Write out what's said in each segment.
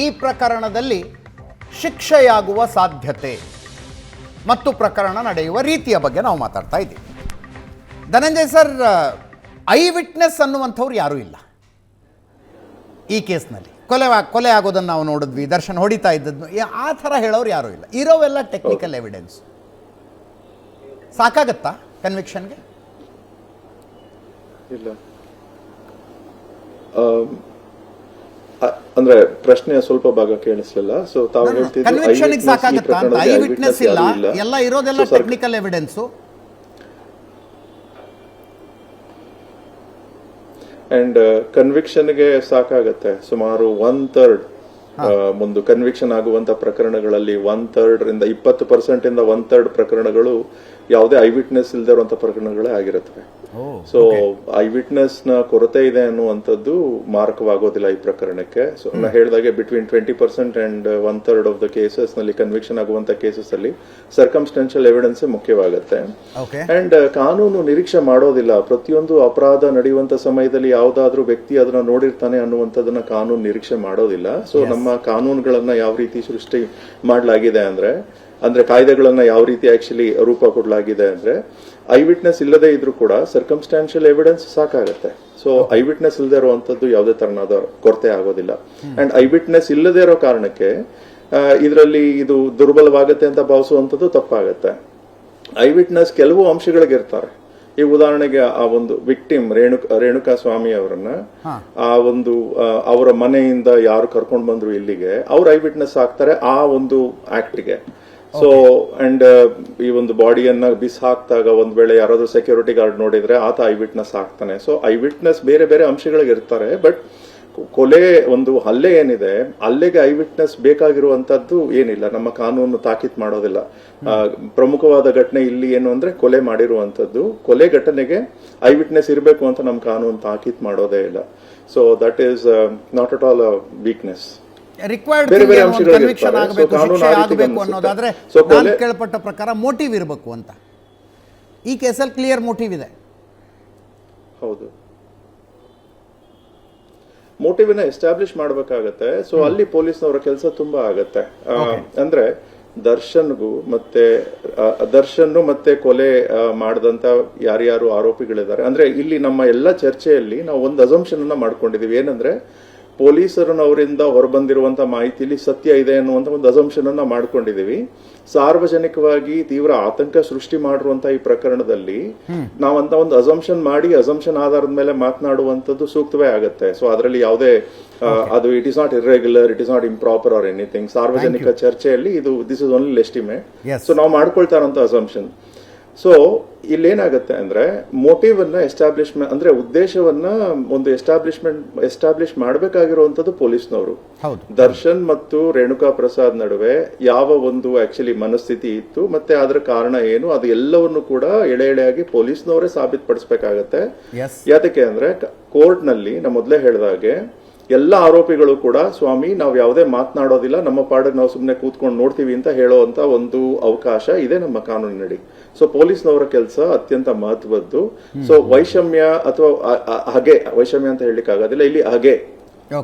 ಈ ಪ್ರಕರಣದಲ್ಲಿ ಶಿಕ್ಷೆಯಾಗುವ ಸಾಧ್ಯತೆ ಮತ್ತು ಪ್ರಕರಣ ನಡೆಯುವ ರೀತಿಯ ಬಗ್ಗೆ ನಾವು ಮಾತಾಡ್ತಾ ಇದ್ದೀವಿ. ಧನಂಜಯ್ ಸರ್, ಐ ವಿಟ್ನೆಸ್ ಅನ್ನುವಂಥವ್ರು ಯಾರೂ ಇಲ್ಲ. ಈ ಕೇಸ್ನಲ್ಲಿ ಕೊಲೆ ಕೊಲೆ ಆಗೋದನ್ನು ನಾವು ನೋಡಿದ್ವಿ, ದರ್ಶನ್ ಹೊಡಿತಾ ಇದ್ದದ್ದು ಆ ಥರ ಹೇಳೋರು ಯಾರೂ ಇಲ್ಲ. ಇರೋವೆಲ್ಲ ಟೆಕ್ನಿಕಲ್ ಎವಿಡೆನ್ಸ್ ಸಾಕಾಗತ್ತಾ ಕನ್ವಿಕ್ಷನ್ಗೆ ಇಲ್ಲ. ಅಂದ್ರೆ ಪ್ರಶ್ನೆಯ ಸ್ವಲ್ಪ ಭಾಗ ಕೇಳಿಸ್ಲಿಲ್ಲ. ಸೊ ತಾವು ಹೇಳ್ತಿದ್ದು ಕನ್ವಿಕ್ಷನ್ಗೆ eyewitness ಈ ಅಂತ ಐ ವಿಟ್ನೆಸ್ ಇಲ್ಲ. ಎಲ್ಲ ಇರೋದೆಲ್ಲ ಟೆಕ್ನಿಕಲ್ ಎವಿಡೆನ್ಸು ಅಂಡ್ ಕನ್ವಿಕ್ಷನ್ಗೆ ಸಾಕಾಗತ್ತೆ. ಸುಮಾರು ಒನ್ ಥರ್ಡ್ ಒಂದು ಕನ್ವಿಕ್ಷನ್ ಆಗುವಂತ ಪ್ರಕರಣಗಳಲ್ಲಿ ಒನ್ ಥರ್ಡ್ ರಿಂದ ಇಪ್ಪತ್ತು ಪರ್ಸೆಂಟ್ ಇಂದ ಒನ್ ಥರ್ಡ್ ಪ್ರಕರಣಗಳು ಯಾವುದೇ ಐ ವಿಟ್ನೆಸ್ ಇಲ್ಲದೆ ಇರುವಂತ ಪ್ರಕರಣಗಳೇ ಆಗಿರುತ್ತವೆ. ಸೊ ಐ ವಿಟ್ನೆಸ್ನ ಕೊರತೆ ಇದೆ ಅನ್ನುವಂಥದ್ದು ಮಾರಕವಾಗೋದಿಲ್ಲ ಈ ಪ್ರಕರಣಕ್ಕೆ. ಸೊ ನಾ ಹೇಳಿದಾಗೆ between twenty percent and one third of the ಕೇಸಸ್ನಲ್ಲಿ conviction ಆಗುವಂತ ಕೇಸಸ್ ಅಲ್ಲಿ ಸರ್ಕಮ್ಸ್ಟೆನ್ಷಿಯಲ್ ಎವಿಡೆನ್ಸ್ ಮುಖ್ಯವಾಗುತ್ತೆ. ಅಂಡ್ ಕಾನೂನು ನಿರೀಕ್ಷೆ ಮಾಡೋದಿಲ್ಲ. ಪ್ರತಿಯೊಂದು ಅಪರಾಧ ನಡೆಯುವಂತ ಸಮಯದಲ್ಲಿ ಯಾವ್ದಾದ್ರೂ ವ್ಯಕ್ತಿ ಅದನ್ನ ನೋಡಿರ್ತಾನೆ ಅನ್ನುವಂಥದ್ದನ್ನ ಕಾನೂನು ನಿರೀಕ್ಷೆ ಮಾಡೋದಿಲ್ಲ. ಸೊ ನಮ್ಮ ಕಾನೂನುಗಳನ್ನ ಯಾವ ರೀತಿ ಸೃಷ್ಟಿ ಮಾಡಲಾಗಿದೆ ಅಂದ್ರೆ ಅಂದ್ರೆ ಕಾಯ್ದೆಗಳನ್ನ ಯಾವ ರೀತಿ ಆಕ್ಚುಲಿ ರೂಪ ಕೊಡಲಾಗಿದೆ ಅಂದ್ರೆ ಐ ವಿಟ್ನೆಸ್ ಇಲ್ಲದೆ ಇದ್ರೂ ಕೂಡ ಸರ್ಕಮ್ಸ್ಟಾನ್ಷಿಯಲ್ ಎವಿಡೆನ್ಸ್ ಸಾಕಾಗುತ್ತೆ. ಸೊ ಐ ವಿಟ್ನೆಸ್ ಇಲ್ಲದೆ ಇರುವಂತದ್ದು ಯಾವುದೇ ತರನಾದ ಕೊರತೆ ಆಗೋದಿಲ್ಲ. ಅಂಡ್ ಐ ವಿಟ್ನೆಸ್ ಇಲ್ಲದೆ ಇರೋ ಕಾರಣಕ್ಕೆ ಇದರಲ್ಲಿ ಇದು ದುರ್ಬಲವಾಗುತ್ತೆ ಅಂತ ಭಾವಿಸುವಂಥದ್ದು ತಪ್ಪಾಗತ್ತೆ. ಐ ವಿಟ್ನೆಸ್ ಕೆಲವು ಅಂಶಗಳಿಗೆ ಇರ್ತಾರೆ. ಈ ಉದಾಹರಣೆಗೆ ಆ ಒಂದು ವಿಕ್ಟಿಮ್ ರೇಣುಕ ರೇಣುಕಾ ಸ್ವಾಮಿ ಅವರನ್ನ ಆ ಒಂದು ಅವರ ಮನೆಯಿಂದ ಯಾರು ಕರ್ಕೊಂಡು ಬಂದ್ರು ಇಲ್ಲಿಗೆ ಅವ್ರ ಐ ವಿಟ್ನೆಸ್ ಆಗ್ತಾರೆ ಆ ಒಂದು ಆಕ್ಟ್ಗೆ ಸೊ ಅಂಡ್ ಈ ಒಂದು ಬಾಡಿಯನ್ನ ಬಿಸ್ ಹಾಕ್ದಾಗ ಒಂದ್ ವೇಳೆ ಯಾರಾದ್ರೂ ಸೆಕ್ಯೂರಿಟಿ ಗಾರ್ಡ್ ನೋಡಿದ್ರೆ ಆತ ಐ ವಿಟ್ನೆಸ್ ಆಗ್ತಾನೆ. ಸೊ ಐ ವಿಟ್ನೆಸ್ ಬೇರೆ ಬೇರೆ ಅಂಶಗಳಿಗೆ ಇರ್ತಾರೆ ಬಟ್ ಕೊಲೆ ಒಂದು ಹಲ್ಲೆ ಏನಿದೆ, ಅಲ್ಲೆಗೆ ಐ ವಿಟ್ನೆಸ್ ಬೇಕಾಗಿರುವಂತದ್ದು ಏನಿಲ್ಲ. ನಮ್ಮ ಕಾನೂನು ತಾಕೀತ್ ಮಾಡೋದಿಲ್ಲ. ಪ್ರಮುಖವಾದ ಘಟನೆ ಇಲ್ಲಿ ಏನು ಅಂದ್ರೆ ಕೊಲೆ ಮಾಡಿರುವಂತದ್ದು. ಕೊಲೆ ಘಟನೆಗೆ ಐ ವಿಟ್ನೆಸ್ ಇರಬೇಕು ಅಂತ ನಮ್ಮ ಕಾನೂನು ತಾಕೀತ್ ಮಾಡೋದೇ ಇಲ್ಲ. So that is not at all weakness required conviction ಆಗಬೇಕು ಶಿಕ್ಷೆ ಆಗಬೇಕು. ಅನ್ನೋದಾದ್ರೆ ನಾನು ಕೇಳಪಟ್ಟ ಪ್ರಕಾರ ಮೋಟಿವ್ ಇರಬೇಕು ಅಂತ. ಈ ಕೇಸಲ್ಲಿ ಕ್ಲಿಯರ್ ಮೋಟಿವ್ ಇದೆ. ಹೌದು. ಮೋಟಿವ್ನ ಎಸ್ಟಾಬ್ಲಿಷ್ ಮಾಡಬೇಕಾಗತ್ತೆ. ಸೊ ಅಲ್ಲಿ ಪೊಲೀಸ್ನವರ ಕೆಲಸ ತುಂಬಾ ಆಗತ್ತೆ. ಅಂದ್ರೆ ದರ್ಶನ್ಗೂ ಮತ್ತೆ ದರ್ಶನ್ ಮತ್ತೆ ಕೊಲೆ ಮಾಡಿದಂತ ಯಾರ್ಯಾರು ಆರೋಪಿಗಳಿದ್ದಾರೆ. ಅಂದ್ರೆ ಇಲ್ಲಿ ನಮ್ಮ ಎಲ್ಲ ಚರ್ಚೆಯಲ್ಲಿ ನಾವು ಒಂದು ಅಸಂಪ್ಷನ್ ಅನ್ನ ಮಾಡ್ಕೊಂಡಿದೀವಿ. ಏನಂದ್ರೆ ಪೊಲೀಸರನವರಿಂದ ಹೊರಬಂದಿರುವಂತ ಮಾಹಿತಿಯಲ್ಲಿ ಸತ್ಯ ಇದೆ ಅನ್ನುವಂತ ಒಂದು ಅಸಂಪ್ಷನ್ ಅನ್ನ ಮಾಡ್ಕೊಂಡಿದೀವಿ ಸಾರ್ವಜನಿಕವಾಗಿ ತೀವ್ರ ಆತಂಕ ಸೃಷ್ಟಿ ಮಾಡಿರುವಂತ ಈ ಪ್ರಕರಣದಲ್ಲಿ ನಾವಂತ ಒಂದು ಅಸಂಪ್ಷನ್ ಮಾಡಿ ಅಸಂಪ್ಷನ್ ಆಧಾರದ ಮೇಲೆ ಮಾತನಾಡುವಂತದ್ದು ಸೂಕ್ತವೇ ಆಗುತ್ತೆ. ಸೊ ಅದರಲ್ಲಿ ಯಾವುದೇ ಅದು it is not irregular it is not improper or anything ಸಾರ್ವಜನಿಕ ಚರ್ಚೆಯಲ್ಲಿ ಇದು this is only estimate. So ನಾವು ಮಾಡ್ಕೊಳ್ತಾ ಇರೋಂಥ ಅಸಂಪ್ಷನ್ ಸೊ ಇಲ್ಲೇನಾಗುತ್ತೆ ಅಂದ್ರೆ ಮೋಟಿವ್ ಅನ್ನ ಎಸ್ಟಾಬ್ಲಿಷ್ಮೆಂಟ್ ಅಂದ್ರೆ ಉದ್ದೇಶವನ್ನ ಒಂದು ಎಸ್ಟಾಬ್ಲಿಷ್ಮೆಂಟ್ ಎಸ್ಟಾಬ್ಲಿಷ್ ಮಾಡಬೇಕಾಗಿರುವಂತದ್ದು ಪೊಲೀಸ್ನವರು. ದರ್ಶನ್ ಮತ್ತು ರೇಣುಕಾ ಪ್ರಸಾದ್ ನಡುವೆ ಯಾವ ಒಂದು ಆಕ್ಚುಲಿ ಮನಸ್ಥಿತಿ ಇತ್ತು ಮತ್ತೆ ಅದರ ಕಾರಣ ಏನು ಅದು ಎಲ್ಲವನ್ನು ಕೂಡ ಎಳೆ ಎಳೆಯಾಗಿ ಪೊಲೀಸ್ನವರೇ ಸಾಬೀತುಪಡಿಸಬೇಕಾಗತ್ತೆ. ಯಾತಕ್ಕೆ ಅಂದ್ರೆ ಕೋರ್ಟ್ನಲ್ಲಿ ನಾ ಮೊದಲೇ ಹೇಳಿದಾಗೆ ಎಲ್ಲ ಆರೋಪಿಗಳು ಕೂಡ ಸ್ವಾಮಿ ನಾವು ಯಾವುದೇ ಮಾತನಾಡೋದಿಲ್ಲ ನಮ್ಮ ಪಾಡಿಗೆ ನಾವು ಸುಮ್ಮನೆ ಕೂತ್ಕೊಂಡು ನೋಡ್ತೀವಿ ಅಂತ ಹೇಳೋಂತ ಒಂದು ಅವಕಾಶ ಇದೆ ನಮ್ಮ ಕಾನೂನಿನಡಿ. ಸೊ ಪೊಲೀಸ್ನವರ ಕೆಲಸ ಅತ್ಯಂತ ಮಹತ್ವದ್ದು. ಸೊ ವೈಷಮ್ಯ ಅಥವಾ ಹಗೆ ವೈಷಮ್ಯ ಅಂತ ಹೇಳಲಿಕ್ಕೆ ಆಗೋದಿಲ್ಲ ಇಲ್ಲಿ ಹಗೆ.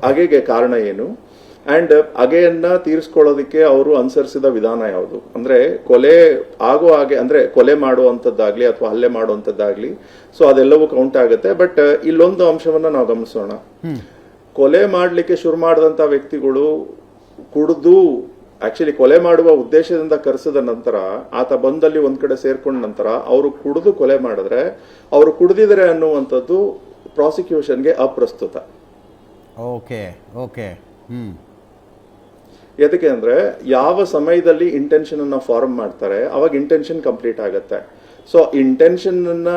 ಹಗೆಗೆ ಕಾರಣ ಏನು? ಅಂಡ್ ಹಗೆಯನ್ನ ತೀರಿಸ್ಕೊಳ್ಳೋದಕ್ಕೆ ಅವರು ಅನುಸರಿಸಿದ ವಿಧಾನ ಯಾವುದು? ಅಂದ್ರೆ ಕೊಲೆ ಆಗೋ ಹಾಗೆ ಅಂದ್ರೆ ಕೊಲೆ ಮಾಡುವಂತದ್ದಾಗ್ಲಿ ಅಥವಾ ಹಲ್ಲೆ ಮಾಡುವಂತದ್ದಾಗ್ಲಿ ಸೊ ಅದೆಲ್ಲವೂ ಕೌಂಟ್ ಆಗುತ್ತೆ. ಬಟ್ ಇಲ್ಲೊಂದು ಅಂಶವನ್ನ ನಾವು ಗಮನಿಸೋಣ. ಕೊಲೆ ಮಾಡಲಿಕ್ಕೆ ಶುರು ಮಾಡಿದಂಥ ವ್ಯಕ್ತಿಗಳು ಕುಡಿದು ಆ್ಯಕ್ಚುಲಿ ಕೊಲೆ ಮಾಡುವ ಉದ್ದೇಶದಿಂದ ಕರೆಸಿದ ನಂತರ ಆತ ಬಂದಲ್ಲಿ ಒಂದು ಕಡೆ ಸೇರ್ಕೊಂಡ ನಂತರ ಅವರು ಕುಡಿದು ಕೊಲೆ ಮಾಡಿದ್ರೆ ಅವರು ಕುಡಿದಿದ್ದಾರೆ ಅನ್ನುವಂಥದ್ದು ಪ್ರಾಸಿಕ್ಯೂಷನ್ಗೆ ಅಪ್ರಸ್ತುತ. ಓಕೆ ಓಕೆ ಎದಕ್ಕೆ ಅಂದ್ರೆ ಯಾವ ಸಮಯದಲ್ಲಿ ಇಂಟೆನ್ಷನ್ ಅನ್ನ ಫಾರ್ಮ್ ಮಾಡ್ತಾರೆ ಅವಾಗ ಇಂಟೆನ್ಷನ್ ಕಂಪ್ಲೀಟ್ ಆಗತ್ತೆ. ಸೊ ಇಂಟೆನ್ಷನ್ ಅನ್ನ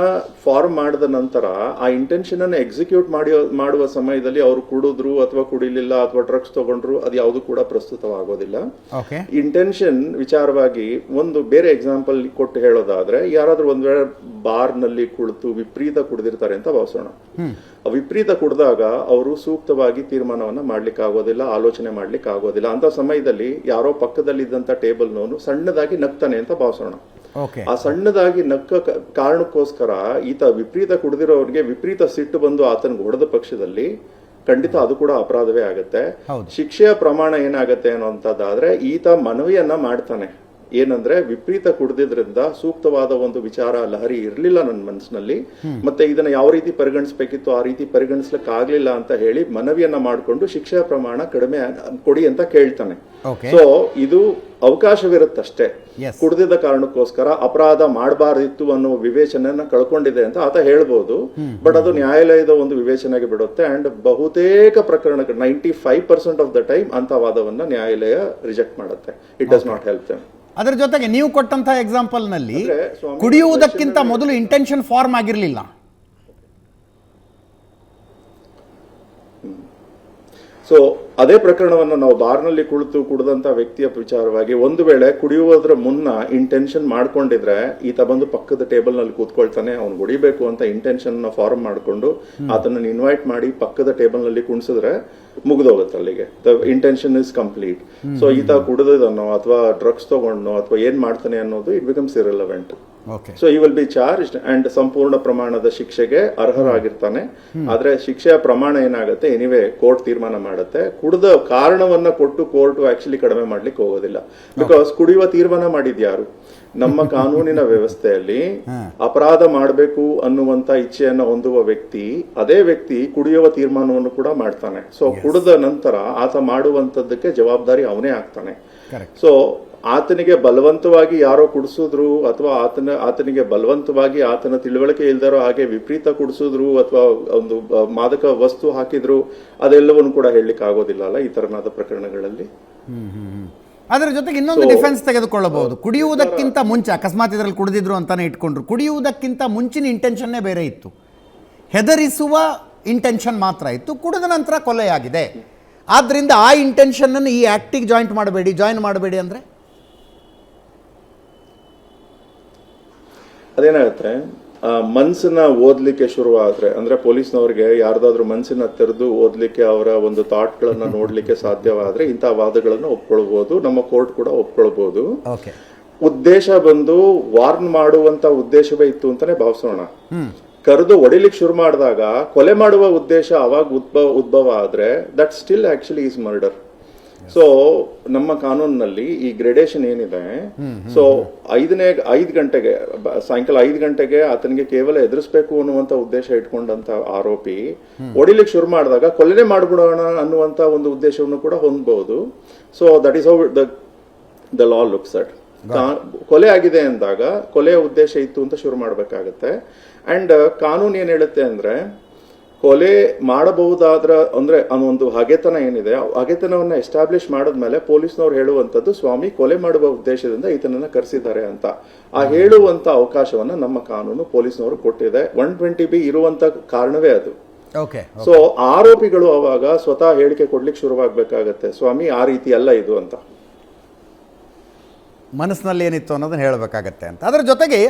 ಫಾರ್ಮ್ ಮಾಡಿದ ನಂತರ ಆ ಇಂಟೆನ್ಷನ್ ಅನ್ನ ಎಕ್ಸಿಕ್ಯೂಟ್ ಮಾಡಿ ಮಾಡುವ ಸಮಯದಲ್ಲಿ ಅವರು ಕುಡಿದ್ರು ಅಥವಾ ಕುಡಿಲಿಲ್ಲ ಅಥವಾ ಡ್ರಗ್ಸ್ ತಗೊಂಡ್ರು ಅದು ಯಾವುದು ಕೂಡ ಪ್ರಸ್ತುತವಾಗೋದಿಲ್ಲ. ಇಂಟೆನ್ಷನ್ ವಿಚಾರವಾಗಿ ಒಂದು ಬೇರೆ ಎಕ್ಸಾಂಪಲ್ ಕೊಟ್ಟು ಹೇಳೋದಾದ್ರೆ ಯಾರಾದ್ರೂ ಒಂದ್ ವೇಳೆ ಬಾರ್ನಲ್ಲಿ ಕುಳಿತು ವಿಪರೀತ ಕುಡಿದಿರ್ತಾರೆ ಅಂತ ಭಾವಿಸೋಣ. ಆ ವಿಪರೀತ ಕುಡಿದಾಗ ಅವರು ಸೂಕ್ತವಾಗಿ ತೀರ್ಮಾನವನ್ನ ಮಾಡ್ಲಿಕ್ಕೆ ಆಗೋದಿಲ್ಲ ಆಲೋಚನೆ ಮಾಡ್ಲಿಕ್ಕೆ ಆಗೋದಿಲ್ಲ ಅಂತ ಸಮಯದಲ್ಲಿ ಯಾರೋ ಪಕ್ಕದಲ್ಲಿದ್ದಂತ ಟೇಬಲ್ ನೋನು ಸಣ್ಣದಾಗಿ ನಗ್ತಾನೆ ಅಂತ ಭಾವಿಸೋಣ. ಆ ಸಣ್ಣದಾಗಿ ನಕ್ಕ ಕಾರಣಕ್ಕೋಸ್ಕರ ಈತ ವಿಪರೀತ ಕುಡಿದಿರೋರಿಗೆ ವಿಪರೀತ ಸಿಟ್ಟು ಬಂದು ಆತನಿಗೆ ಹೊಡೆದ ಪಕ್ಷದಲ್ಲಿ ಖಂಡಿತ ಅದು ಕೂಡ ಅಪರಾಧವೇ ಆಗುತ್ತೆ. ಶಿಕ್ಷೆಯ ಪ್ರಮಾಣ ಏನಾಗುತ್ತೆ ಅನ್ನುವಂಥದ್ದಾದ್ರೆ ಈತ ಮನವಿಯನ್ನ ಮಾಡ್ತಾನೆ. ಏನಂದ್ರೆ ವಿಪರೀತ ಕುಡ್ದಿದ್ರಿಂದ ಸೂಕ್ತವಾದ ಒಂದು ವಿಚಾರ ಲಹರಿ ಇರಲಿಲ್ಲ ನನ್ನ ಮನಸ್ಸಿನಲ್ಲಿ. ಮತ್ತೆ ಇದನ್ನ ಯಾವ ರೀತಿ ಪರಿಗಣಿಸ್ಬೇಕಿತ್ತು ಆ ರೀತಿ ಪರಿಗಣಿಸ್ಲಿಕ್ಕೆ ಆಗ್ಲಿಲ್ಲ ಅಂತ ಹೇಳಿ ಮನವಿಯನ್ನ ಮಾಡಿಕೊಂಡು ಶಿಕ್ಷೆಯ ಪ್ರಮಾಣ ಕಡಿಮೆ ಕೊಡಿ ಅಂತ ಕೇಳ್ತಾನೆ. ಸೊ ಇದು ಅವಕಾಶವಿರುತ್ತಷ್ಟೇ. ಕುಡ್ದಿದ್ದ ಕಾರಣಕ್ಕೋಸ್ಕರ ಅಪರಾಧ ಮಾಡಬಾರ್ದಿತ್ತು ಅನ್ನೋ ವಿವೇಚನೆಯನ್ನ ಕಳ್ಕೊಂಡಿದೆ ಅಂತ ಆತ ಹೇಳ್ಬೋದು. ಬಟ್ ಅದು ನ್ಯಾಯಾಲಯದ ಒಂದು ವಿವೇಚನೆಗೆ ಬಿಡುತ್ತೆ ಅಂಡ್ ಬಹುತೇಕ ಪ್ರಕರಣಗಳು ninety five percent of the time ಅಂತ ವಾದವನ್ನ ನ್ಯಾಯಾಲಯ ರಿಜೆಕ್ಟ್ ಮಾಡುತ್ತೆ. It does not help them ಅದರ ಜೊತೆಗೆ ನೀವು ಕೊಟ್ಟಂತಹ ಎಕ್ಸಾಂಪಲ್ನಲ್ಲಿ ಕುಡಿಯುವುದಕ್ಕಿಂತ ಮೊದಲು ಇಂಟೆನ್ಷನ್ ಫಾರ್ಮ್ ಆಗಿರಲಿಲ್ಲ. ಸೊ ಅದೇ ಪ್ರಕರಣವನ್ನ ನಾವು ಬಾರ್ನಲ್ಲಿ ಕುಳಿತು ಕುಡಿದಂತ ವ್ಯಕ್ತಿಯ ವಿಚಾರವಾಗಿ ಒಂದು ವೇಳೆ ಕುಡಿಯುವುದರ ಮುನ್ನ ಇಂಟೆನ್ಷನ್ ಮಾಡ್ಕೊಂಡಿದ್ರೆ ಈತ ಬಂದು ಪಕ್ಕದ ಟೇಬಲ್ನಲ್ಲಿ ಕೂತ್ಕೊಳ್ತಾನೆ ಅವ್ನು ಹೊಡಿಬೇಕು ಅಂತ ಇಂಟೆನ್ಷನ್ ಫಾರ್ಮ್ ಮಾಡ್ಕೊಂಡು ಆತನನ್ನ ಇನ್ವೈಟ್ ಮಾಡಿ ಪಕ್ಕದ ಟೇಬಲ್ನಲ್ಲಿ ಕುಣಿಸಿದ್ರೆ ಮುಗಿದೋಗುತ್ತೆ ಅಲ್ಲಿಗೆ. The intention is complete so ಈತ ಕುಡಿದನೋ ಅಥವಾ ಡ್ರಗ್ಸ್ ತಗೊಂಡ್ನೋ ಅಥವಾ ಏನ್ ಮಾಡ್ತಾನೆ ಅನ್ನೋದು it becomes irrelevant so he will be charge and ಸಂಪೂರ್ಣ ಪ್ರಮಾಣದ ಶಿಕ್ಷೆಗೆ ಅರ್ಹರಾಗಿರ್ತಾನೆ ಆದ್ರೆ ಶಿಕ್ಷೆಯ ಪ್ರಮಾಣ ಏನಾಗುತ್ತೆ ಎನಿವೆ ಕೋರ್ಟ್ ತೀರ್ಮಾನ ಮಾಡುತ್ತೆ ಕುಡಿದ ಕಾರಣವನ್ನ ಕೊಟ್ಟು ಕೋರ್ಟ್ ಆಕ್ಚುಲಿ ಕಡಿಮೆ ಮಾಡ್ಲಿಕ್ಕೆ ಹೋಗೋದಿಲ್ಲ ಬಿಕಾಸ್ ಕುಡಿಯುವ ತೀರ್ಮಾನ ಮಾಡಿದ್ಯಾರು ನಮ್ಮ ಕಾನೂನಿನ ವ್ಯವಸ್ಥೆಯಲ್ಲಿ ಅಪರಾಧ ಮಾಡಬೇಕು ಅನ್ನುವಂತ ಇಚ್ಛೆಯನ್ನ ಹೊಂದುವ ವ್ಯಕ್ತಿ ಅದೇ ವ್ಯಕ್ತಿ ಕುಡಿಯುವ ತೀರ್ಮಾನವನ್ನು ಕೂಡ ಮಾಡ್ತಾನೆ ಸೊ ಕುಡಿದ ನಂತರ ಆತ ಮಾಡುವಂತದ್ದಕ್ಕೆ ಜವಾಬ್ದಾರಿ ಅವನೇ ಆಗ್ತಾನೆ ಸೊ ಆತನಿಗೆ ಬಲವಂತವಾಗಿ ಯಾರೋ ಕುಡಿಸಿದ್ರು ಅಥವಾ ಆತನ ಆತನಿಗೆ ಬಲವಂತವಾಗಿ ಆತನ ತಿಳುವಳಿಕೆ ಇಲ್ದಾರೋ ಹಾಗೆ ವಿಪರೀತ ಕುಡಿಸಿದ್ರು ಅಥವಾ ಒಂದು ಮಾದಕ ವಸ್ತು ಹಾಕಿದ್ರು ಅದೆಲ್ಲವನ್ನು ಕೂಡ ಹೇಳಲಿಕ್ಕೆ ಆಗೋದಿಲ್ಲ ಅಲ್ಲ ಈ ತರನಾದ ಪ್ರಕರಣಗಳಲ್ಲಿ? ಅದರ ಜೊತೆಗೆ ಇನ್ನೊಂದು ಡಿಫೆನ್ಸ್ ತೆಗೆದುಕೊಳ್ಳಬಹುದು. ಕುಡಿಯುವುದಕ್ಕಿಂತ ಮುಂಚೆ ಅಕಸ್ಮಾತ್ ಇದರಲ್ಲಿ ಕುಡಿದಿದ್ರು ಅಂತಾನೆ ಇಟ್ಕೊಂಡ್ರು ಕುಡಿಯುವುದಕ್ಕಿಂತ ಮುಂಚಿನ ಇಂಟೆನ್ಷನ್ನೇ ಬೇರೆ ಇತ್ತು. ಹೆದರಿಸುವ ಇಂಟೆನ್ಷನ್ ಮಾತ್ರ ಇತ್ತು ಕುಡಿದ ನಂತರ ಕೊಲೆಯಾಗಿದೆ. ಆದ್ದರಿಂದ ಆ ಇಂಟೆನ್ಷನ್ನನ್ನು ಈ ಆ್ಯಕ್ಟಿಗೆ ಜಾಯಿಂಟ್ ಮಾಡಬೇಡಿ ಜಾಯಿನ್ ಮಾಡಬೇಡಿ ಅಂದರೆ? ಅದೇನಾಗುತ್ತೆ? ಆ, ಮನ್ಸನ್ನ ಓದ್ಲಿಕ್ಕೆ ಶುರುವಾದ್ರೆ ಅಂದ್ರೆ ಪೊಲೀಸ್ನವ್ರಿಗೆ ಯಾರ್ದಾದ್ರೂ ಮನ್ಸಿನ ತೆರೆದು ಓದ್ಲಿಕ್ಕೆ ಅವರ ಒಂದು ಥಾಟ್ ಗಳನ್ನ ನೋಡ್ಲಿಕ್ಕೆ ಸಾಧ್ಯವಾದ್ರೆ ಇಂತಹ ವಾದಗಳನ್ನ ಒಪ್ಕೊಳ್ಬಹುದು ನಮ್ಮ ಕೋರ್ಟ್ ಕೂಡ ಒಪ್ಕೊಳ್ಬಹುದು ಓಕೆ. ಉದ್ದೇಶ ಬಂದು ವಾರ್ನ್ ಮಾಡುವಂತ ಉದ್ದೇಶವೇ ಇತ್ತು ಅಂತಾನೆ ಭಾವಿಸೋಣ. ಕರೆದು ಒಡಿಲಿಕ್ಕೆ ಶುರು ಮಾಡಿದಾಗ ಕೊಲೆ ಮಾಡುವ ಉದ್ದೇಶ ಅವಾಗ ಉದ್ಭವ ಉದ್ಭವ ಆದ್ರೆ that still actually is murder so ನಮ್ಮ ಕಾನೂನಿನಲ್ಲಿ ಈ ಗ್ರೇಡೇಷನ್ ಏನಿದೆ ಸೊ ಐದನೇ ಐದು ಗಂಟೆಗೆ ಸಾಯಂಕಾಲ ಐದು ಗಂಟೆಗೆ ಆತನಿಗೆ ಕೇವಲ ಎದುರಿಸ್ಬೇಕು ಅನ್ನುವಂತ ಉದ್ದೇಶ ಇಟ್ಕೊಂಡಂತ ಆರೋಪಿ ಹೊಡಿಲಿಕ್ಕೆ ಶುರು ಮಾಡಿದಾಗ ಕೊಲೆನೇ ಮಾಡಿಬಿಡೋಣ ಅನ್ನುವಂತ ಒಂದು ಉದ್ದೇಶವನ್ನು ಕೂಡ ಹೊಂದಬಹುದು so that is how the the law looks at ಕೊಲೆ ಆಗಿದೆ ಅಂದಾಗ ಕೊಲೆಯ ಉದ್ದೇಶ ಇತ್ತು ಅಂತ ಶುರು ಮಾಡಬೇಕಾಗತ್ತೆ. ಅಂಡ್ ಕಾನೂನು ಏನ್ ಹೇಳುತ್ತೆ ಅಂದ್ರೆ ಕೊಲೆ ಮಾಡಬಹುದಾದ್ರ ಅಂದ್ರೆ ಅನ್ನೋ ಒಂದು ಹಗೆತನ ಏನಿದೆ ಆ ಹಗೆತನವನ್ನ ಎಸ್ಟಾಬ್ಲಿಷ್ ಮಾಡಿದ್ಮೇಲೆ ಪೊಲೀಸ್ನವ್ರು ಹೇಳುವಂತದ್ದು ಸ್ವಾಮಿ ಕೊಲೆ ಮಾಡುವ ಉದ್ದೇಶದಿಂದ ಈತನನ್ನ ಕರೆಸಿದ್ದಾರೆ ಅಂತ. ಆ ಹೇಳುವಂತ ಅವಕಾಶವನ್ನ ನಮ್ಮ ಕಾನೂನು ಪೊಲೀಸ್ನವರು ಕೊಟ್ಟಿದೆ. ಒನ್ ಟ್ವೆಂಟಿ ಬಿ ಇರುವಂತ ಕಾರಣವೇ ಅದು. ಸೊ ಆರೋಪಿಗಳು ಅವಾಗ ಸ್ವತಃ ಹೇಳಿಕೆ ಕೊಡ್ಲಿಕ್ಕೆ ಶುರುವಾಗಬೇಕಾಗತ್ತೆ. ಸ್ವಾಮಿ ಆ ರೀತಿ ಅಲ್ಲ ಇದು ಅಂತ. ಮನಸ್ಸಿನಲ್ಲಿ ಏನಿತ್ತು ಅನ್ನೋದನ್ನ ಹೇಳಬೇಕಾಗತ್ತೆ ಅಂತ. ಅದರ ಜೊತೆಗೆ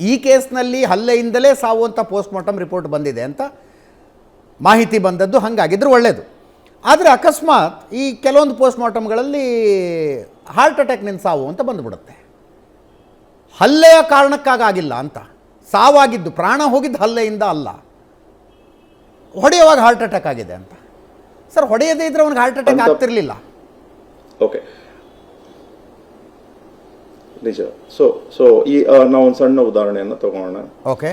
ಈ ಕೇಸ್ನಲ್ಲಿ ಹಲ್ಲೆಯಿಂದಲೇ ಸಾವು ಅಂತ ಪೋಸ್ಟ್ ಮಾರ್ಟಮ್ ರಿಪೋರ್ಟ್ ಬಂದಿದೆ ಅಂತ ಮಾಹಿತಿ ಬಂದದ್ದು ಹಾಗಾಗಿದ್ರೆ ಒಳ್ಳೆಯದು ಆದರೆ ಅಕಸ್ಮಾತ್ ಈ ಕೆಲವೊಂದು ಪೋಸ್ಟ್ ಮಾರ್ಟಮ್ಗಳಲ್ಲಿ ಹಾರ್ಟ್ ಅಟ್ಯಾಕ್ನಿಂದ ಸಾವು ಅಂತ ಬಂದುಬಿಡುತ್ತೆ. ಹಲ್ಲೆಯ ಕಾರಣಕ್ಕಾಗಿಲ್ಲ ಅಂತ. ಸಾವಾಗಿದ್ದು ಪ್ರಾಣ ಹೋಗಿದ್ದು ಹಲ್ಲೆಯಿಂದ ಅಲ್ಲ. ಹೊಡೆಯುವಾಗ ಹಾರ್ಟ್ ಅಟ್ಯಾಕ್ ಆಗಿದೆ ಅಂತ. ಸರ್ ಹೊಡೆಯದೇ ಇದ್ರೆ ಅವನಿಗೆ ಹಾರ್ಟ್ ಅಟ್ಯಾಕ್ ಆಗ್ತಿರ್ಲಿಲ್ಲ. ಓಕೆ. ನಿಜ ಸೊ ಸೊ ಈ ನಾವೊಂದು ನಾವು ಒಂದು ಸಣ್ಣ ಉದಾಹರಣೆಯನ್ನ ತಗೋಣ. ಓಕೆ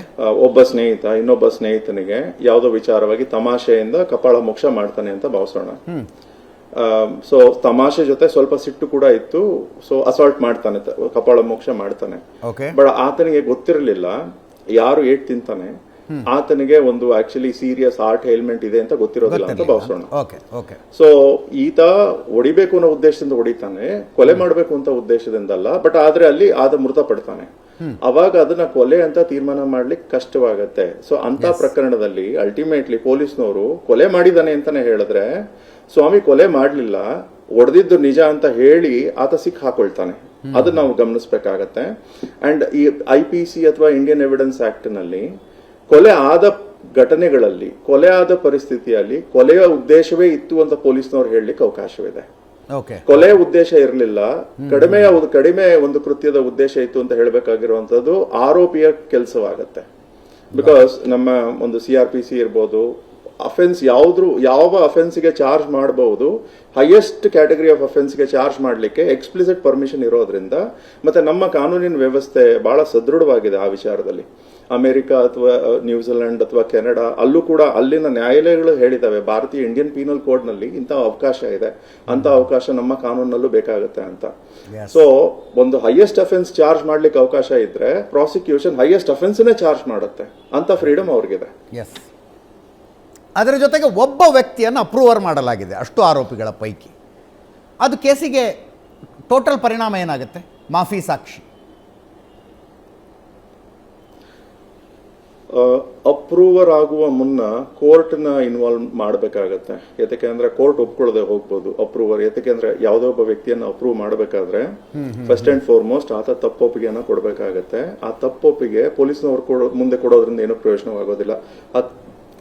ಒಬ್ಬ ಸ್ನೇಹಿತ ಇನ್ನೊಬ್ಬ ಸ್ನೇಹಿತನಿಗೆ ಯಾವುದೋ ವಿಚಾರವಾಗಿ ತಮಾಷೆಯಿಂದ ಕಪಾಳ ಮೋಕ್ಷ ಮಾಡ್ತಾನೆ ಅಂತ ಭಾವಿಸೋಣ. ಸೊ ತಮಾಷೆ ಜೊತೆ ಸ್ವಲ್ಪ ಸಿಟ್ಟು ಕೂಡ ಇತ್ತು. ಸೊ ಅಸಾಲ್ಟ್ ಮಾಡ್ತಾನೆ ಕಪಾಳ ಮೋಕ್ಷ ಮಾಡ್ತಾನೆ. ಬಟ್ ಆತನಿಗೆ ಗೊತ್ತಿರಲಿಲ್ಲ. ಯಾರು ಏಟ್ ತಿಂತಾನೆ? ಆತನಿಗೆ ಒಂದು ಆಕ್ಚುಲಿ ಸೀರಿಯಸ್ ಆರ್ಟ್ ಹೇಲ್ಮೆಂಟ್ ಇದೆ ಅಂತ ಗೊತ್ತಿರೋದಿಲ್ಲ ಅಂತ ಭಾವಿಸೋಣ. ಸೊ ಈತ ಹೊಡಿಬೇಕು ಅನ್ನೋ ಉದ್ದೇಶದಿಂದ ಹೊಡಿತಾನೆ ಕೊಲೆ ಮಾಡಬೇಕು ಅಂತ ಉದ್ದೇಶದಿಂದ ಅಲ್ಲ ಬಟ್ ಆದ್ರೆ ಅಲ್ಲಿ ಆದ ಮೃತಪಡ್ತಾನೆ ಅವಾಗ ಅದನ್ನ ಕೊಲೆ ಅಂತ ತೀರ್ಮಾನ ಮಾಡ್ಲಿಕ್ಕೆ ಕಷ್ಟವಾಗತ್ತೆ. ಸೊ ಅಂತ ಪ್ರಕರಣದಲ್ಲಿ ಅಲ್ಟಿಮೇಟ್ಲಿ ಪೊಲೀಸ್ನವರು ಕೊಲೆ ಮಾಡಿದಾನೆ ಅಂತಾನೆ ಹೇಳಿದ್ರೆ ಸ್ವಾಮಿ ಕೊಲೆ ಮಾಡ್ಲಿಲ್ಲ ಒಡೆದಿದ್ದು ನಿಜ ಅಂತ ಹೇಳಿ ಆತ ಸಿಕ್ ಹಾಕೊಳ್ತಾನೆ. ಅದನ್ನ ನಾವು ಗಮನಿಸ್ಬೇಕಾಗತ್ತೆ. ಅಂಡ್ ಈ ಐ ಪಿ ಸಿ ಅಥವಾ ಇಂಡಿಯನ್ ಎವಿಡೆನ್ಸ್ ಆಕ್ಟ್ನಲ್ಲಿ ಕೊಲೆ ಆದ ಘಟನೆಗಳಲ್ಲಿ ಕೊಲೆ ಆದ ಪರಿಸ್ಥಿತಿಯಲ್ಲಿ ಕೊಲೆಯ ಉದ್ದೇಶವೇ ಇತ್ತು ಅಂತ ಪೊಲೀಸ್ನವ್ರು ಹೇಳಲಿಕ್ಕೆ ಅವಕಾಶವಿದೆ. ಕೊಲೆ ಕೊಲೆಯ ಉದ್ದೇಶ ಇರಲಿಲ್ಲ. ಕಡಿಮೆ ಕಡಿಮೆ ಒಂದು ಕೃತ್ಯದ ಉದ್ದೇಶ ಇತ್ತು ಅಂತ ಹೇಳಬೇಕಾಗಿರುವಂತದ್ದು ಆರೋಪಿಯ ಕೆಲಸವಾಗತ್ತೆ. ಬಿಕಾಸ್ ನಮ್ಮ ಒಂದು ಸಿ ಆರ್ ಪಿ ಸಿ ಇರ್ಬೋದು ಅಫೆನ್ಸ್ ಯಾವುದ್ರು ಯಾವ ಅಫೆನ್ಸ್ಗೆ ಚಾರ್ಜ್ ಮಾಡಬಹುದು ಹೈಯೆಸ್ಟ್ ಕ್ಯಾಟಗರಿ ಆಫ್ ಅಫೆನ್ಸ್ಗೆ ಚಾರ್ಜ್ ಮಾಡಲಿಕ್ಕೆ ಎಕ್ಸ್ಪ್ಲಿಸಿಟ್ ಪರ್ಮಿಷನ್ ಇರೋದ್ರಿಂದ ಮತ್ತೆ ನಮ್ಮ ಕಾನೂನಿನ ವ್ಯವಸ್ಥೆ ಬಹಳ ಸದೃಢವಾಗಿದೆ ಆ ವಿಚಾರದಲ್ಲಿ. ಅಮೆರಿಕ ಅಥವಾ ನ್ಯೂಜಿಲೆಂಡ್ ಅಥವಾ ಕೆನಡಾ ಅಲ್ಲೂ ಕೂಡ ಅಲ್ಲಿನ ನ್ಯಾಯಾಲಯಗಳು ಹೇಳಿದ್ದಾವೆ ಭಾರತೀಯ ಇಂಡಿಯನ್ ಪೀನಲ್ ಕೋಡ್ನಲ್ಲಿ ಇಂಥ ಅವಕಾಶ ಇದೆ ಅಂತ ಅವಕಾಶ ನಮ್ಮ ಕಾನೂನಲ್ಲೂ ಬೇಕಾಗುತ್ತೆ ಅಂತ. ಸೊ ಒಂದು ಹೈಯೆಸ್ಟ್ ಅಫೆನ್ಸ್ ಚಾರ್ಜ್ ಮಾಡ್ಲಿಕ್ಕೆ ಅವಕಾಶ ಇದ್ರೆ ಪ್ರಾಸಿಕ್ಯೂಷನ್ ಹೈಯೆಸ್ಟ್ ಅಫೆನ್ಸ್ನೇ ಚಾರ್ಜ್ ಮಾಡುತ್ತೆ ಅಂತ ಫ್ರೀಡಮ್ ಅವ್ರಿಗಿದೆ. ಅದರ ಜೊತೆಗೆ ಒಬ್ಬ ವ್ಯಕ್ತಿಯನ್ನು ಅಪ್ರೂವರ್ ಮಾಡಲಾಗಿದೆ ಅಷ್ಟು ಆರೋಪಿಗಳ ಪೈಕಿ. ಅದು ಕೇಸಿಗೆ ಟೋಟಲ್ ಪರಿಣಾಮ ಏನಾಗುತ್ತೆ? ಮಾಫಿ ಸಾಕ್ಷಿ. ಅಪ್ರೂವರ್ ಆಗುವ ಮುನ್ನ ಕೋರ್ಟ್ನ ಇನ್ವಾಲ್ವ್ ಮಾಡಬೇಕಾಗತ್ತೆ. ಯಾತಕ್ಕೆ ಅಂದ್ರೆ ಕೋರ್ಟ್ ಒಪ್ಕೊಳ್ಳದೆ ಹೋಗ್ಬೋದು ಅಪ್ರೂವರ್. ಯಾತಕ್ಕೆ ಅಂದ್ರೆ ಯಾವುದೋ ಒಬ್ಬ ವ್ಯಕ್ತಿಯನ್ನ ಅಪ್ರೂವ್ ಮಾಡಬೇಕಾದ್ರೆ ಫಸ್ಟ್ ಅಂಡ್ ಫಾರ್ಮೋಸ್ಟ್ ಆತ ತಪ್ಪೊಪ್ಪಿಗೆಯನ್ನ ಕೊಡಬೇಕಾಗತ್ತೆ. ಆ ತಪ್ಪೊಪ್ಪಿಗೆ ಪೊಲೀಸ್ನವ್ರು ಕೊಡೋ ಮುಂದೆ ಕೊಡೋದ್ರಿಂದ ಏನೂ ಪ್ರಯೋಜನವಾಗೋದಿಲ್ಲ. ಆ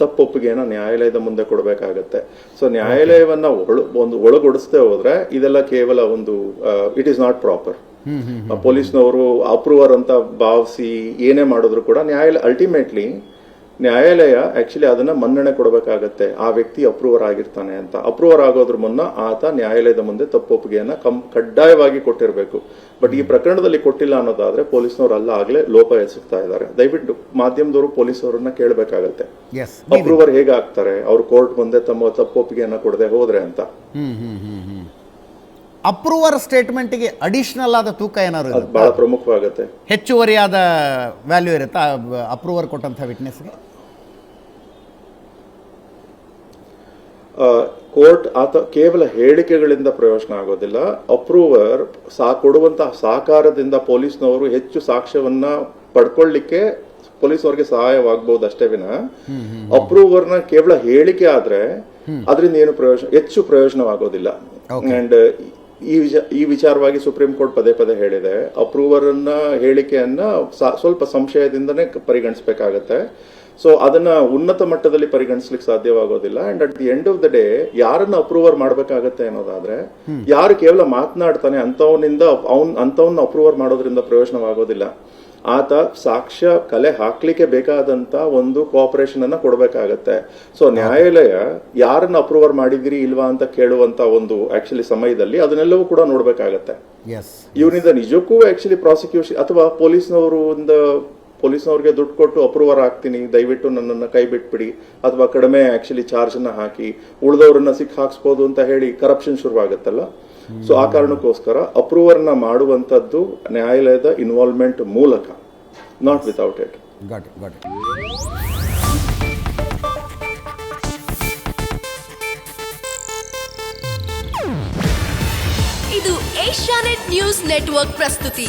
ತಪ್ಪೊಪ್ಪಿಗೆಯನ್ನ ನ್ಯಾಯಾಲಯದ ಮುಂದೆ ಕೊಡಬೇಕಾಗತ್ತೆ. ಸೊ ನ್ಯಾಯಾಲಯವನ್ನ ಒಳ ಒಂದು ಒಳಗೊಡಿಸದೆ ಹೋದ್ರೆ ಇದೆಲ್ಲ ಕೇವಲ ಒಂದು ಇಟ್ ಈಸ್ ನಾಟ್ ಪ್ರಾಪರ್ ಪೊಲೀಸ್ನವರು ಅಪ್ರೂವರ್ ಅಂತ ಭಾವಿಸಿ ಏನೇ ಮಾಡಿದ್ರು ಕೂಡ ನ್ಯಾಯಾಲಯ ಅಲ್ಟಿಮೇಟ್ಲಿ ನ್ಯಾಯಾಲಯ ಆಕ್ಚುಲಿ ಅದನ್ನ ಮನ್ನಣೆ ಕೊಡಬೇಕಾಗತ್ತೆ. ಆ ವ್ಯಕ್ತಿ ಅಪ್ರೂವರ್ ಆಗಿರ್ತಾನೆ ಅಂತ. ಅಪ್ರೂವರ್ ಆಗೋದ್ರ ಮುನ್ನ ಆತ ನ್ಯಾಯಾಲಯದ ಮುಂದೆ ತಪ್ಪೊಪ್ಪಿಗೆಯನ್ನ ಕಂ ಕಡ್ಡಾಯವಾಗಿ ಕೊಟ್ಟಿರಬೇಕು. ಬಟ್ ಈ ಪ್ರಕರಣದಲ್ಲಿ ಕೊಟ್ಟಿಲ್ಲ ಅನ್ನೋದಾದ್ರೆ ಪೊಲೀಸ್ನವ್ರು ಅಲ್ಲ ಆಗ್ಲೇ ಲೋಪ ಎಸಗ್ತಾ ಇದ್ದಾರೆ. ದಯವಿಟ್ಟು ಮಾಧ್ಯಮದವರು ಪೊಲೀಸವರನ್ನ ಕೇಳಬೇಕಾಗತ್ತೆ. ಅಪ್ರೂವರ್ ಹೇಗೆ ಆಗ್ತಾರೆ? ಅವ್ರು ಕೋರ್ಟ್ ಮುಂದೆ ತಮ್ಮ ತಪ್ಪೊಪ್ಪಿಗೆಯನ್ನ ಕೊಡದೆ ಹೋದ್ರೆ ಅಂತ. ಅಪ್ರೂವರ್ ಸ್ಟೇಟ್ಮೆಂಟಿಗೆ ಅಡಿಷನಲ್ ಆದ ತೂಕ ಏನಾದ್ರು ಬಹಳ ಪ್ರಮುಖವಾಗುತ್ತೆ. ಹೆಚ್ಚುವರಿಯಾದ ವ್ಯಾಲ್ಯೂ ಇರುತ್ತಾ ಅಪ್ರೂವರ್ ಕೊಟ್ಟಂತ ವಿಟ್ನೆಸ್ಗೆ ಕೋರ್ಟ್ ಆತ ಕೇವಲ ಹೇಳಿಕೆಗಳಿಂದ ಪ್ರಯೋಜನ ಆಗೋದಿಲ್ಲ. ಅಪ್ರೂವರ್ ಸಾ ಕೊಡುವಂತಹ ಸಹಕಾರದಿಂದ ಪೊಲೀಸ್ನವರು ಹೆಚ್ಚು ಸಾಕ್ಷ್ಯವನ್ನ ಪಡ್ಕೊಳ್ಳಿಕ್ಕೆ ಪೊಲೀಸ್ನವ್ರಿಗೆ ಸಹಾಯವಾಗಬಹುದು ಅಷ್ಟೇ ವಿನ ಅಪ್ರೂವರ್ನ ಕೇವಲ ಹೇಳಿಕೆ ಆದ್ರೆ ಅದರಿಂದ ಏನು ಪ್ರಯೋಜನ ಹೆಚ್ಚು ಪ್ರಯೋಜನವಾಗೋದಿಲ್ಲ. ಅಂಡ್ ಈ ವಿಚ- ಈ ವಿಚಾರವಾಗಿ ಸುಪ್ರೀಂ ಕೋರ್ಟ್ ಪದೇ ಪದೇ ಹೇಳಿದೆ. ಅಪ್ರೂವರ್ ಅನ್ನ ಹೇಳಿಕೆಯನ್ನ ಸ್ವಲ್ಪ ಸಂಶಯದಿಂದನೇ ಪರಿಗಣಿಸಬೇಕಾಗತ್ತೆ. ಸೊ ಅದನ್ನ ಉನ್ನತ ಮಟ್ಟದಲ್ಲಿ ಪರಿಗಣಿಸ್ಲಿಕ್ಕೆ ಸಾಧ್ಯವಾಗೋದಿಲ್ಲ. And at the end of the day ಯಾರನ್ನ ಅಪ್ರೂವರ್ ಮಾಡ್ಬೇಕಾಗತ್ತೆ ಅನ್ನೋದಾದ್ರೆ ಯಾರು ಕೇವಲ ಮಾತನಾಡ್ತಾನೆ ಅಂತವನಿಂದ ಅವನ್ ಅಂತವನ್ನ ಅಪ್ರೂವರ್ ಮಾಡೋದ್ರಿಂದ ಪ್ರಯೋಜನವಾಗೋದಿಲ್ಲ. ಆತ ಸಾಕ್ಷ್ಯ ಕಲೆ ಹಾಕ್ಲಿಕ್ಕೆ ಬೇಕಾದಂತ ಒಂದು ಕೋಆಪರೇಷನ್ ಅನ್ನ ಕೊಡಬೇಕಾಗತ್ತೆ. ಸೊ ನ್ಯಾಯಾಲಯ ಯಾರನ್ನ ಅಪ್ರೂವರ್ ಮಾಡಿದಿರಿ ಇಲ್ವಾ ಅಂತ ಕೇಳುವಂತ ಒಂದು ಆಕ್ಚುಲಿ ಸಮಯದಲ್ಲಿ ಅದನ್ನೆಲ್ಲವೂ ಕೂಡ ನೋಡ್ಬೇಕಾಗತ್ತೆ. ಇವನಿಂದ ನಿಜಕ್ಕೂ ಆಕ್ಚುಲಿ ಪ್ರಾಸಿಕ್ಯೂಷನ್ ಅಥವಾ ಪೊಲೀಸ್ನವರು ಒಂದು ಪೊಲೀಸ್ನವ್ರಿಗೆ ದುಡ್ಡು ಕೊಟ್ಟು ಅಪ್ರೂವರ್ ಆಗ್ತೀನಿ ದಯವಿಟ್ಟು ನನ್ನನ್ನು ಕೈ ಬಿಟ್ಬಿಡಿ ಅಥವಾ ಕಡಿಮೆ ಆ್ಯಕ್ಚುಲಿ ಚಾರ್ಜ್ ಅನ್ನ ಹಾಕಿ ಉಳಿದವ್ರನ್ನ ಸಿಕ್ಕಿ ಹಾಕ್ಸ್ಬೋದು ಅಂತ ಹೇಳಿ ಕರಪ್ಷನ್ ಶುರುವಾಗುತ್ತಲ್ಲ? ಸೊ ಆ ಕಾರಣಕ್ಕೋಸ್ಕರ ಅಪ್ರೂವರ್ನ ಮಾಡುವಂಥದ್ದು ನ್ಯಾಯಾಲಯದ ಇನ್ವಾಲ್ವ್ಮೆಂಟ್ ಮೂಲಕ. Not without it got got it ಇದು ಏಷ್ಯಾನೆಟ್ ನ್ಯೂಸ್ ನೆಟ್ವರ್ಕ್ ಪ್ರಸ್ತುತಿ.